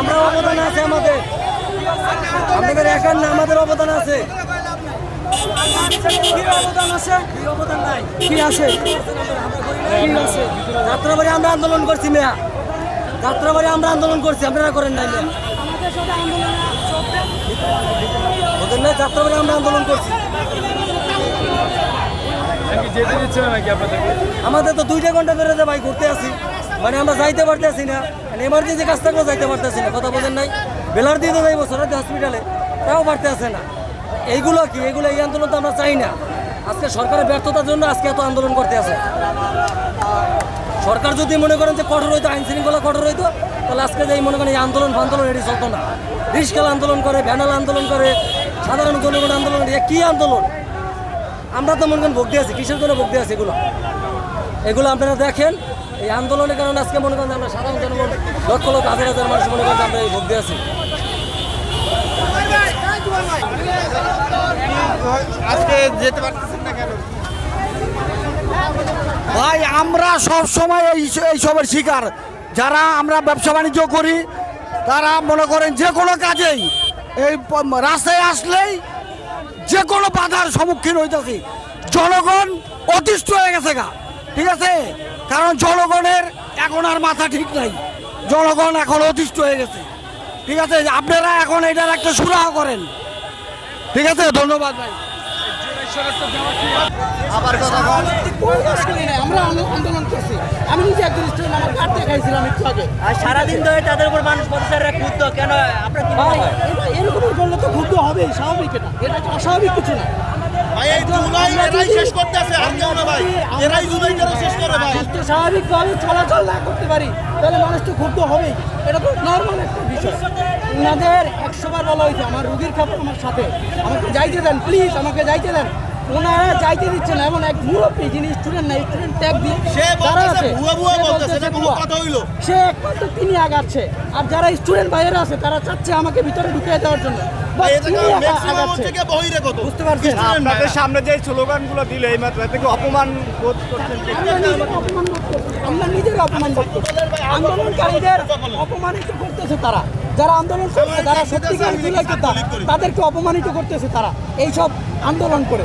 আমরা অবদান আছে আমাদের। আমাদের একার না আমাদের অবদান আছে। কি আছে যাত্রাবাড়ি আমরা আন্দোলন করছি মেয়া। যাত্রাবাড়ি আমরা আন্দোলন করছি আপনারা করেন নাই ওদের না যাত্রাবাড়ি আমরা আন্দোলন করছি যেতে দিচ্ছে না নাকি আপনাদেরকে আমাদের তো দুইটা ঘণ্টা ধরে যে ভাই ঘুরতে আসি মানে আমরা যাইতে পারতেছি না এমার্জেন্সি কাজ থাকলেও যাইতে পারতেছি না, কথা বোঝেন নাই। বেলার দিয়ে তো যাইবো সরাতে হসপিটালে তাও পারতে আসে না। এইগুলো কি এগুলো এই আন্দোলন তো আমরা চাই না। আজকে সরকারের ব্যর্থতার জন্য আজকে এত আন্দোলন করতে আছে সরকার যদি মনে করেন যে কঠোর হইতো, আইন শৃঙ্খলা কঠোর হইতো, তাহলে আজকে যে মনে করেন এই আন্দোলন ফান্দোলন এটি চলতো না। রিস্কাল আন্দোলন করে, ভ্যানাল আন্দোলন করে, সাধারণ জনগণ আন্দোলন কি আন্দোলন? আমরা তো মনে করেন ভোগ দিয়ে আছি কিসের জন্য ভোগ দিয়ে আছি এগুলো? এগুলো আপনারা দেখেন এই আন্দোলনের কারণে আজকে মনে করেন আমরা সাধারণ জনগণ লক্ষ লক্ষ হাজার হাজার মানুষ মনে করেন আমরা এই ভোগ দিয়ে আছি। আজকে যেতে পারতেছেন না কেন? ভাই আমরা সব সময় এই এইসবের শিকার। যারা আমরা ব্যবসা বাণিজ্য করি তারা মনে করেন যে কোনো কাজেই এই রাস্তায় আসলেই যে কোনো বাধার সম্মুখীন হইতেছি। জনগণ অতিষ্ঠ হয়ে গেছে গা। ঠিক আছে? কারণ জনগণের এখন আর মাথা ঠিক নাই। জনগণ এখন অতিষ্ঠ হয়ে গেছে। ঠিক আছে? আপনারা এখন এটার একটা সুরাহ করেন। ঠিক আছে? ধন্যবাদ ভাই। আবার কথা আন্দো- আন্দোলন করছি। আমি নিজে একজন স্টুডেন্ট আমার কার্ড দেখাইছিলাম একটু আগে? আর সারাদিন ধরে তাদের উপর মানুষ পথচারীরা ক্ষুদ্র কেন আপনার কি ভাই এরকম করলে তো ক্ষুব্ধ হবেই স্বাভাবিক এটা। এটা তো অস্বাভাবিক কিছু না। ভাই এই শেষ করতেছে আর কেউ না ভাই। এরাই জুলাই যারা শেষ করে ভাই? স্বাভাবিকভাবে চলাচল না করতে পারি তাহলে মানুষ তো ক্ষুব্ধ হবেই। এটা তো নর্মাল একটা বিষয়। ওনাদের একশো বার বলা হয়েছে আমার রুগীর খাবার আমার সাথে। আমাকে যাইতে দেন প্লিজ আমাকে যাইতে দেন। ওনারা যাইতে দিচ্ছে না এমন এক মুরব্বী যিনি স্টুডেন্ট না স্টুডেন্ট ট্যাগ দিয়ে সে যারা আছে, সে কোনো কথা হইল। সে একমাত্র তিনি আগাচ্ছে। আর যারা স্টুডেন্ট বাইরে আছে তারা চাচ্ছে আমাকে ভিতরে ঢুকিয়ে দেওয়ার জন্য। বুঝতে পারছেন? আপনাদের সামনে যে স্লোগানগুলো দিলে এই মাত্র এতে অপমান বোধ করছেন আমরা নিজেরা অপমান বোধ করছি। আমরা নিজেরা অপমান বোধ করছি। আন্দোলনকারীদের অপমানিত করতেছে তারা। যারা আন্দোলন করছে যারা সত্যিকার তাদেরকে অপমানিত করতেছে তারা। এইসব আন্দোলন করে।